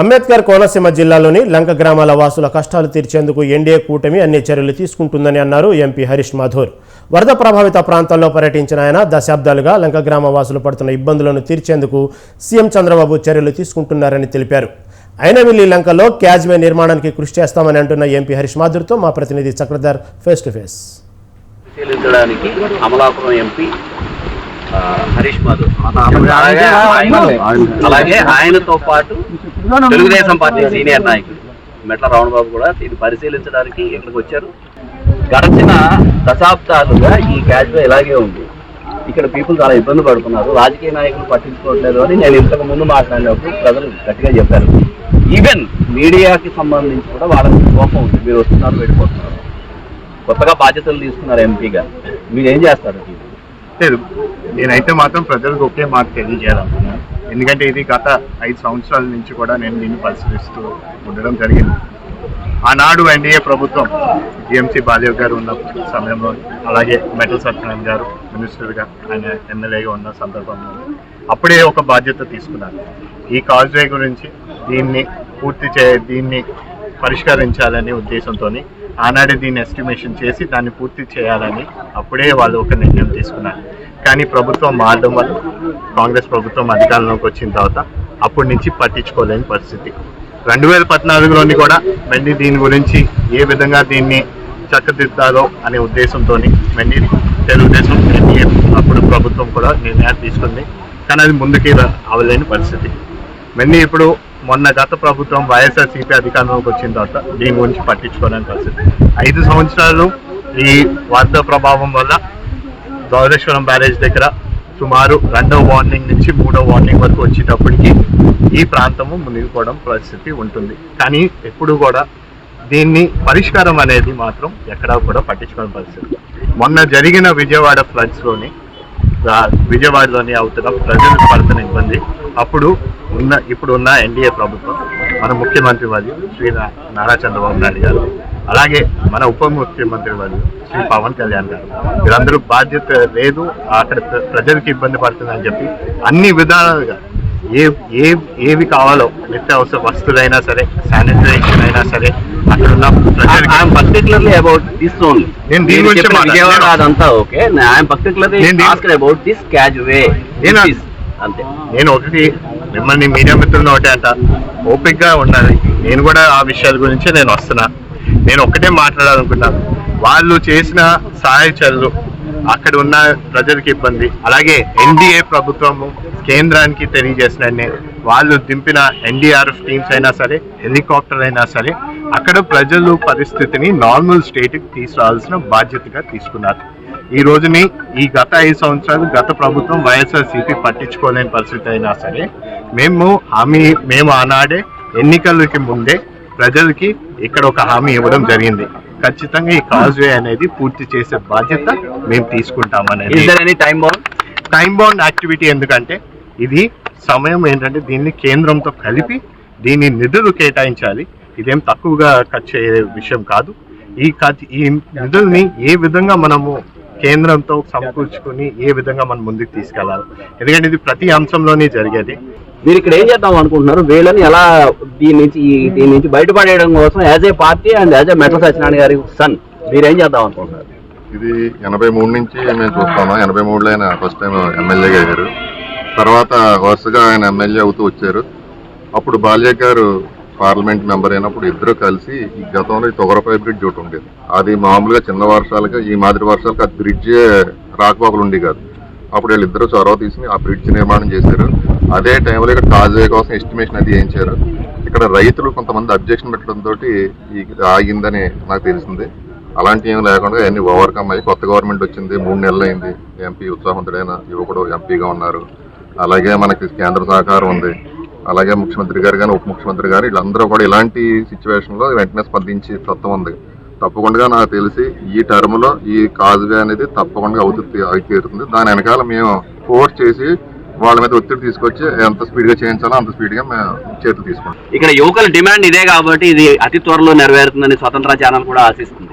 అంబేద్కర్ కోనసీమ జిల్లాలోని లంక గ్రామాల వాసుల కష్టాలు తీర్చేందుకు ఎన్డీఏ కూటమి అన్ని చర్యలు తీసుకుంటుందని అన్నారు ఎంపీ హరీష్ మాధూర్. వరద ప్రభావిత ప్రాంతాల్లో పర్యటించిన ఆయన దశాబ్దాలుగా లంక గ్రామ వాసులు పడుతున్న ఇబ్బందులను తీర్చేందుకు సీఎం చంద్రబాబు చర్యలు తీసుకుంటున్నారని తెలిపారు. అయినవిల్లి లంకలో క్యాజ్వే నిర్మాణానికి కృషి చేస్తామని అంటున్న ఎంపీ హరీష్ మాథూర్తో మా ప్రతినిధి Chakradhar face to face. Amalapuram MP Harish Madhav అలాగే ఆయన- అలాగే ఆయనతో పాటు తెలుగుదేశం పార్టీ సీనియర్ నాయకుడు మెట్ల రావణబాబు కూడా దీన్ని పరిశీలించడానికి ఇక్కడికి వచ్చారు. గడిచిన దశాబ్దాలుగా ఈ క్యాజ్వే ఇలాగే ఉంది. ఇక్కడ పీపుల్ చాలా ఇబ్బంది పడుతున్నారు. రాజకీయ నాయకులు పట్టించుకోవట్లేదు అని నేను ఇంతకు ముందు మాట్లాడినప్పుడు ప్రజలు గట్టిగా చెప్పారు. ఈవెన్ మీడియాకి సంబంధించి కూడా వాళ్ళకి కోపం ఉంది. మీరు వస్తున్నారు వెళ్ళిపోతున్నారు. కొత్తగా బాధ్యతలు తీసుకున్నారు ఎంపీగా మీరు ఏం చేస్తారు? లేదు నేనైతే మాత్రం ప్రజలకు ఒకే మాట తెలియజేయాలనుకున్నాను ఎందుకంటే ఇది గత ఐదు సంవత్సరాల నుంచి కూడా నేను దీన్ని పరిశీలిస్తూ ఉండడం జరిగింది. ఆనాడు ఎన్డీఏ ప్రభుత్వం జిఎంసీ బాలయ్య గారు ఉన్న సమయంలో అలాగే మెటల్ సత్యనారాయణ గారు మినిస్టర్గా ఆయన ఎమ్మెల్యేగా ఉన్న సందర్భంలో అప్పుడే ఒక బాధ్యత తీసుకున్నారు. ఈ కాజ్వే గురించి దీన్ని పూర్తి చే దీన్ని పరిష్కరించాలనే ఉద్దేశంతో ఆనాడే దీన్ని ఎస్టిమేషన్ చేసి దాన్ని పూర్తి చేయాలని అప్పుడే వాళ్ళు ఒక నిర్ణయం తీసుకున్నారు. కానీ ప్రభుత్వం మారడం వల్ల కాంగ్రెస్ ప్రభుత్వం అధికారంలోకి వచ్చిన తర్వాత అప్పటి నుంచి పట్టించుకోలేని పరిస్థితి. రెండు వేల పద్నాలుగులోని కూడా మళ్ళీ దీని గురించి ఏ విధంగా దీన్ని చక్కదిద్దాలో అనే ఉద్దేశంతో మళ్ళీ తెలుగుదేశం ఎన్డీఏ అప్పుడు ప్రభుత్వం కూడా నిర్ణయాలు తీసుకుంది. కానీ అది ముందుకి రా- పరిస్థితి. మళ్ళీ ఇప్పుడు మొన్న గత ప్రభుత్వం వైఎస్ఆర్సీపీ అధికారంలోకి వచ్చిన తర్వాత దీని గురించి పట్టించుకోవడానికి పరిస్థితి. ఐదు సంవత్సరాలు ఈ వరద ప్రభావం వల్ల గౌరేశ్వరం బ్యారేజ్ దగ్గర సుమారు రెండవ వార్నింగ్ నుంచి మూడో వార్నింగ్ వరకు వచ్చేటప్పటికి ఈ ప్రాంతము మునిగిపోవడం పరిస్థితి ఉంటుంది. కానీ ఎప్పుడు కూడా దీన్ని పరిష్కారం అనేది మాత్రం ఎక్కడా కూడా పట్టించుకోని పరిస్థితి. మొన్న జరిగిన విజయవాడ ఫ్లడ్స్లోని విజయవాడలోని అవుతున్న ప్రజలకు పడుతున్న ఇబ్బంది. అప్పుడు ఉన్న ఇప్పుడు ఉన్న ఎన్డీఏ ప్రభుత్వం మన ముఖ్యమంత్రి వాళ్ళు శ్రీ నారా చంద్రబాబు నాయుడు గారు అలాగే మన ఉప ముఖ్యమంత్రి వాళ్ళు శ్రీ పవన్ కళ్యాణ్ గారు. వీరందరూ బాధ్యత లేదు అక్కడ ప్ర- ప్రజలకు ఇబ్బంది పడుతుందని చెప్పి అన్ని విధాలుగా ఏ ఏ ఏవి కావాలో నిత్యావసర వస్తువులైనా సరే శానిటైజేషన్ అయినా సరే అక్కడ ఉన్న I'm particularly about this only నేను దీని గురించి అదంతా okay. I'm particularly about this cause way అంతే. నేను ఒకటి మిమ్మల్ని మీడియా మిత్రులను ఒకటే అంట. ఓపిక్గా ఉండాలి. నేను కూడా ఆ విషయాల గురించి నేను వస్తున్నా. నేను ఒక్కటే మాట్లాడాలనుకున్నాను వాళ్ళు చేసిన సహాయ చర్యలు అక్కడ ఉన్న ప్రజలకు ఇబ్బంది. అలాగే ఎన్డీఏ ప్రభుత్వము కేంద్రానికి తెలియజేసిన వాళ్ళు దింపిన ఎన్డీఆర్ఎఫ్ టీమ్స్ అయినా సరే హెలికాప్టర్ అయినా సరే అక్కడ ప్రజలు పరిస్థితిని నార్మల్ స్టేట్కి తీసుకురావాల్సిన బాధ్యతగా తీసుకున్నారు. ఈ రోజుని ఈ గత ఐదు సంవత్సరాలు గత ప్రభుత్వం వైఎస్ఆర్సీపీ పట్టించుకోలేని పరిస్థితి అయినా సరే మేము హామీ మేము ఆనాడే ఎన్నికలకి ముందే ప్రజలకి ఇక్కడ ఒక హామీ ఇవ్వడం జరిగింది. ఖచ్చితంగా ఈ కాజ్వే అనేది పూర్తి చేసే బాధ్యత మేము తీసుకుంటామనేది. Time bound time bound activity ఎందుకంటే ఇది సమయం ఏంటంటే దీన్ని కేంద్రంతో కలిపి దీని నిధులు కేటాయించాలి. ఇదేం తక్కువగా ఖర్చు అయ్యే విషయం కాదు. ఈ ఖర్చు ఈ నిధుల్ని ఏ విధంగా మనము కేంద్రంతో సమకూర్చుకుని ఏ విధంగా మనం ముందుకు తీసుకెళ్ళాలి ఎందుకంటే ఇది ప్రతి అంశంలోనే జరిగేది. మీరు ఇక్కడ ఏం చేద్దాం అనుకుంటున్నారు? వీళ్ళని ఎలా దీని నుంచి ఈ- దీని నుంచి బయటపడేయడం కోసం as a party and as a Metla Satyanarayana గారి సన్ మీరు ఏం చేద్దాం అనుకుంటున్నారు? ఇది ఎనభై మూడు నుంచి మేము చూస్తున్నాం. ఎనభై మూడులో ఆయన ఫస్ట్ టైం ఎమ్మెల్యేగా అయ్యారు. తర్వాత వరుసగా ఆయన ఎమ్మెల్యే అవుతూ వచ్చారు. అప్పుడు బాల్య గారు పార్లమెంట్ మెంబర్ అయినప్పుడు ఇద్దరు కలిసి ఈ గతంలో ఈ తొగరపై బ్రిడ్జ్ ఒకటి ఉండేది. అది మామూలుగా చిన్న వర్షాలుగా ఈ మాదిరి వర్షాలకు ఆ బ్రిడ్జ్ రాకపోకలు ఉండి కాదు. అప్పుడు వీళ్ళిద్దరూ చొరవ తీసుకుని ఆ బ్రిడ్జ్ నిర్మాణం చేశారు. అదే టైంలో ఇక్కడ కాజువే కోసం ఎస్టిమేషన్ అది చేయించారు ఇక్కడ రైతులు కొంతమంది అబ్జెక్షన్ పెట్టడంతో ఈ ఆగిందని నాకు తెలిసింది. అలాంటి ఏం లేకుండా అన్ని ఓవర్కమ్ అయ్యి కొత్త గవర్నమెంట్ వచ్చింది మూడు నెలలు అయింది. ఎంపీ ఉత్సాహవంతుడైన యువకుడు ఎంపీగా ఉన్నారు. అలాగే మనకి కేంద్ర సహకారం ఉంది. అలాగే ముఖ్యమంత్రి గారు కానీ ఉప ముఖ్యమంత్రి గారు వీళ్ళందరూ కూడా ఇలాంటి సిచ్యువేషన్లో వెంటనే స్పందించి తత్వం ఉంది. తప్పకుండా నాకు తెలిసి ఈ టర్మ్లో ఈ కాజువే అనేది తప్పకుండా అవుతుంది అయి తీరుతుంది దాని వెనకాల మేము ఫోర్స్ చేసి వాళ్ళ మీద ఒత్తిడి తీసుకొచ్చి ఎంత స్పీడ్గా చేయించాలో అంత స్పీడ్గా మేము చేతులు తీసుకుంటాం. ఇక్కడ యువకుల డిమాండ్ ఇదే కాబట్టి ఇది అతి త్వరలో నెరవేరుతుందని స్వతంత్ర ఛానల్ కూడా ఆశిస్తుంది